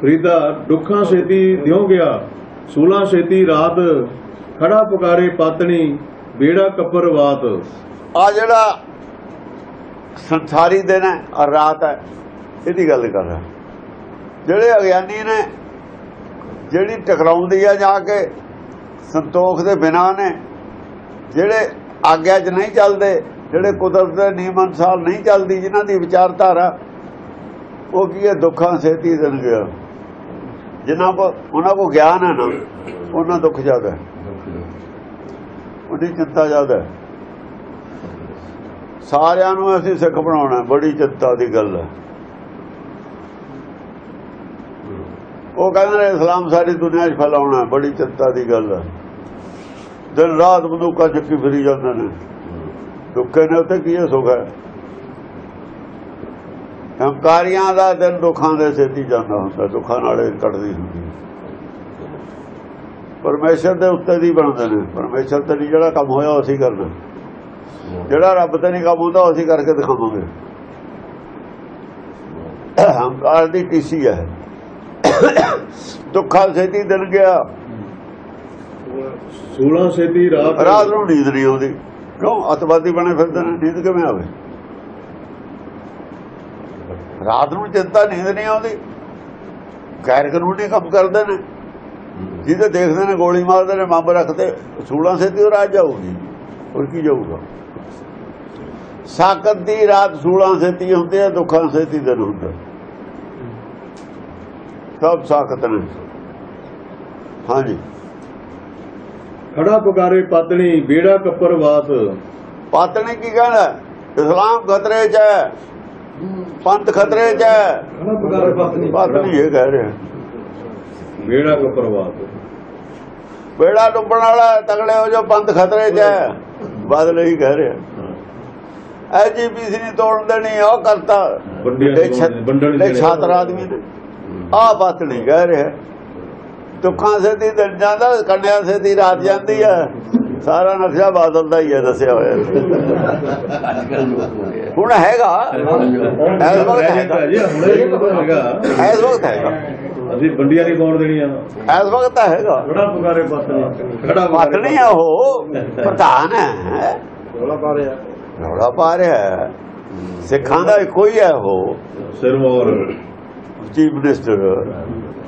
ਫਰੀਦਾ ਦੁੱਖਾਂ ਛੇਤੀ ਦਿਉ ਗਿਆ, ਸੂਲਾਂ ਛੇਤੀ ਰਾਤ, ਖੜਾ ਪੁਕਾਰੇ ਪਾਤਣੀ ਬੇੜਾ ਕੱਪਰ ਬਾਤ ਆ ਜਿਹੜਾ ਸੰਸਾਰੀ ਦਿਨ ਹੈ ਔਰ ਰਾਤ ਹੈ, ਇਹਦੀ ਗੱਲ ਕਰ। ਰਿਹਾ ਜਿਹੜੇ ਅਗਿਆਨੀ ਨੇ, ਜਿਹੜੀ ਟਕਰਾਉਂਦੀ ਆ ਜਾ ਕੇ, ਸੰਤੋਖ ਦੇ ਬਿਨਾ ਨੇ, ਜਿਹੜੇ ਆਗਿਆ 'ਚ ਨਹੀਂ ਚੱਲਦੇ, ਜਿਹੜੇ ਕੁਦਰਤ ਦੇ ਨਿਯਮ ਅਨੁਸਾਰ ਨਹੀਂ ਚੱਲਦੀ, ਜਿਨ੍ਹਾਂ ਦੀ ਵਿਚਾਰਧਾਰਾ ਉਹ ਕੀ ਹੈ, ਦੁੱਖਾਂ ਸੇਤੀ ਦਿਨ ਗਿਆ। ਜਿਨ੍ਹਾਂ ਕੋ ਉਹਨਾਂ ਕੋ ਗਿਆਨ ਹੈ ਨਾ, ਉਹਨਾਂ ਦੁੱਖ ਜ਼ਿਆਦਾ ਉਹਦੀ ਚਿੰਤਾ ਜ਼ਿਆਦਾ ਸਾਰਿਆਂ ਨੂੰ ਅਸੀਂ ਸਿੱਖ ਬਣਾਉਣਾ ਬੜੀ ਚਿੰਤਾ ਦੀ ਗੱਲ ਹੈ। ਉਹ ਕਹਿੰਦੇ ਨੇ, ਇਸਲਾਮ ਸਾਰੀ ਦੁਨੀਆ 'ਚ ਫੈਲਾਉਣਾ ਬੜੀ ਚਿੰਤਾ ਦੀ ਗੱਲ ਹੈ। ਦਿਨ ਰਾਤ ਬੰਦੂਕਾਂ ਚੱਕੀ ਫਿਰੀ ਜਾਂਦੇ ਨੇ। ਦੁੱਖੇ ਨੇ ਉੱਤੇ ਕੀ ਹੈ, ਸੁਖ ਹੈ? ਹੰਕਾਰੀਆਂ ਦਾ ਦਿਨ ਦੁੱਖਾਂ ਦੇ ਸੇਤੀ ਜਾਂਦਾ ਹੁੰਦਾ ਦੁੱਖਾਂ ਨਾਲੇ ਕੱਟਦੀ ਹੁੰਦੀ। ਪਰਮੇਸ਼ਰ ਦੇ ਉੱਤੇ ਦੀ ਬਣਦੇ ਨੇ। ਪਰਮੇਸ਼ਰ ਤੇ ਜਿਹੜਾ ਕੰਮ ਹੋਇਆ ਉਹ ਅਸੀਂ ਕਰਨਾ ਜਿਹੜਾ ਰੱਬ ਤੇ ਨਹੀਂ ਕੰਮ ਹੁੰਦਾ ਉਹ ਅਸੀਂ ਕਰਕੇ ਦਿਖਾਵਾਂਗੇ। ਹੰਕਾਰ ਦੀ ਟੀਸੀ ਹੈ। ਦੁੱਖਾਂ ਸੇਤੀ ਦਿਨ ਗਿਆ। ਸੂਲਾਂ ਛੇਤੀ ਰਾਤ ਰਾਤ ਨੂੰ ਨੀਂਦ ਨਹੀਂ ਆਉਂਦੀ। ਕਿਉਂ? ਅਤਵਾਦੀ ਬਣੇ ਫਿਰਦੇ ਨੇ। ਨੀਂਦ ਕਿਵੇਂ ਆਵੇ? ਰਾਤ ਨੂੰ ਚਿੰਤਾ ਨੀਂਦ ਨਹੀਂ ਆਉਂਦੀ। ਗੈਰ ਕਾਨੂੰਨੀ ਕੰਮ ਕਰਦੇ ਨੇ। ਜਿਹਦੇ ਦੇਖਦੇ ਨੇ ਗੋਲੀ ਮਾਰਦੇ ਨੇ ਬੰਬ ਰੱਖਦੇ ਸੂਲਾਂ ਸੇਤੀ ਉਹ ਰਾਤ ਜਾਊਗੀ। ਹੋਰ ਕੀ ਜਾਊਗਾ? ਸਾਕਤ ਦੀ ਰਾਤ ਸੂਲਾਂ ਸੇਤੀ ਹੁੰਦੀ ਹੈ ਦੁੱਖਾਂ ਸੇਤੀ ਦਿਨ ਹੁੰਦਾ ਸਭ ਸਾਕਤ ਨੇ। ਹਾਂਜੀ। ਖੜਾ ਪੁਕਾਰੇ ਪਾਤਣੀ ਬੇੜਾ ਕੱਪਰ ਬਾਤ ਪਾਤਣੇ ਕੀ ਕਹਿਣਾ ਇਸਲਾਮ ਖਤਰੇ 'ਚ ਹੈ। ਪੰਥ ਖਤਰੇ 'ਚ ਹੈ। ਪਾਤਣੀ ਪਾਤਣੀ ਇਹ ਕਹਿ ਰਿਹਾ। ਬੇੜਾ ਕੱਪਰ ਬਾਤ ਬੇੜਾ ਡੁੱਬਣ ਵਾਲਾ ਤਗੜੇ ਹੋ ਜੋ ਪੰਥ ਖਤਰੇ 'ਚ ਹੈ। ਬਾਦਲ ਹੀ ਕਹਿ ਰਿਹਾ। ਐਜੀਪੀਸੀ ਨਹੀਂ ਤੋੜਨ ਦੇਣੀ ਉਹ ਕਰਤਾ। ਜਿਹੜੇ- ਛਾਤਰ ਆਦਮੀ ਨੇ ਆ ਪਾਤਣੀ ਕਹਿ ਰਿਹਾ। ਦੁੱਖਾਂ ਸੇ ਦੀ ਦਿਨ ਜਾਂਦਾ ਕੰਨਿਆਂ ਸੇ ਦੀ ਰਾਤ ਜਾਂਦੀ ਹੈ ਸਾਰਾ ਨਕਸ਼ਾ ਬਾਦਲ ਦਾ ਹੀ ਹੈ ਦੱਸਿਆ ਹੋਇਆ। ਹੁਣ ਹੈਗਾ। ਇਸ ਵਕਤ ਹੈਗਾ। ਜੀ ਹੁਣੇ ਇਹ ਪਤਾ ਹੈਗਾ। ਇਸ ਵਕਤ ਹੈਗਾ। ਅਸੀਂ ਵੰਡੀਆਂ ਨਹੀਂ ਪਾਉਣ ਦੇਣੀਆਂ ਇਸ ਵਕਤ ਤਾਂ ਹੈਗਾ। ਖੜਾ ਪੁਕਾਰੇ ਪਾਤਣੀ ਖੜਾ ਪਤਨੀ ਆ ਉਹ। ਪ੍ਰਧਾਨ ਹੈ। ਰੌਲਾ ਪਾ ਰਿਹਾ। ਰੌਲਾ ਪਾ ਰਿਹਾ। ਸਿੱਖਾਂ ਦਾ ਇੱਕੋ ਹੀ ਹੈ ਉਹ। ਸਿਰਮੌਰ ਚੀਫ ਮਿਨਿਸਟਰ।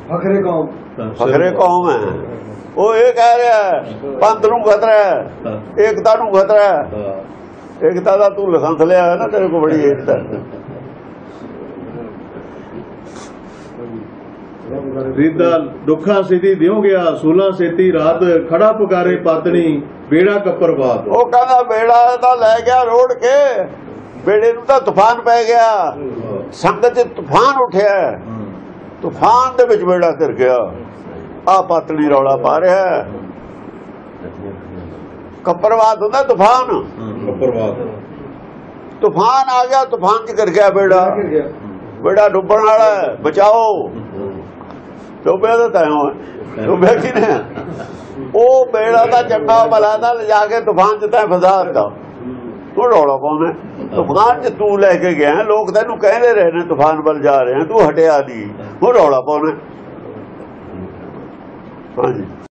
ਫਖਰੇ ਕੌਮ। ਫਖਰੇ ਕੌਮ ਹੈ। ਉਹ ਇਹ ਕਹਿ ਰਿਹਾ ਪੰਥ ਨੂੰ ਖਤਰਾ ਹੈ ਏਕਤਾ ਨੂੰ ਖਤਰਾ ਹੈ। ਏਕਤਾ ਦਾ ਤੂੰ ਲਖੰਤ ਲਿਆ ਹੈ ਨਾ ਤੇਰੇ ਕੋਲ ਬੜੀ ਏਕਤਾ। ਰੀਦਾ ਦੁੱਖਾਂ ਸਿੱਧੀ ਦਿਉ ਗਿਆ ਸੂਲਾਂ ਸੇਤੀ ਰਾਤ ਖੜਾ ਪੁਕਾਰੇ ਪਾਤਣੀ ਬੇੜਾ ਕੱਪਰ ਬਾਤ। ਉਹ ਕਹਿੰਦਾ ਬੇੜਾ ਤਾਂ ਲੈ ਗਿਆ ਰੋੜ ਕੇ ਬੇੜੇ ਨੂੰ ਤਾਂ ਤੂਫਾਨ ਪੈ ਗਿਆ। ਸੰਗਤ 'ਚ ਤੂਫਾਨ ਉੱਠਿਆ। ਤੂਫਾਨ ਦੇ ਵਿੱਚ ਬੇੜਾ ਕਰ ਗਿਆ। ਆ ਪਾਤਲੀ ਰੌਲਾ ਪਾ ਰਿਹਾ ਹੈ। ਕੱਪਰਵਾਤ ਹੁੰਦਾ ਤੂਫਾਨ। ਕੱਪਰ ਬਾਤ ਤੂਫਾਨ ਆ ਗਿਆ ਤੂਫਾਨ ਚ ਕਰ ਗਿਆ ਬੇੜਾ। ਬੇੜਾ ਡੁੱਬਣ ਵਾਲਾ ਹੈ, ਬਚਾਓ। ਡੁੱਬਿਆ ਤਾਂ ਤੈਂ ਹੋਇਆ। ਡੁੱਬਿਆ ਕਿ ਨੇ ਉਹ ਬੇੜਾ ਦਾ ਚੰਗਾ ਭਲਾ ਦਾ ਲਿਜਾ ਕੇ ਤੂਫਾਨ ਚ ਤੈਂ ਫਸਾ ਦਿੱਤਾ। ਉਹ ਰੌਲਾ ਪਾਉਂਦਾ। ਤੂਫਾਨ ਚ ਤੂੰ ਲੈ ਕੇ ਗਿਆ। ਲੋਕ ਤੈਨੂੰ ਕਹਿੰਦੇ ਰਹੇ ਨੇ ਤੂਫਾਨ ਵੱਲ ਜਾ ਰਹੇ ਆ ਤੂੰ ਹਟਿਆ ਨਹੀਂ। ਉਹ ਰੌਲਾ ਪਾਉਂਦਾ। ਹਾਂਜੀ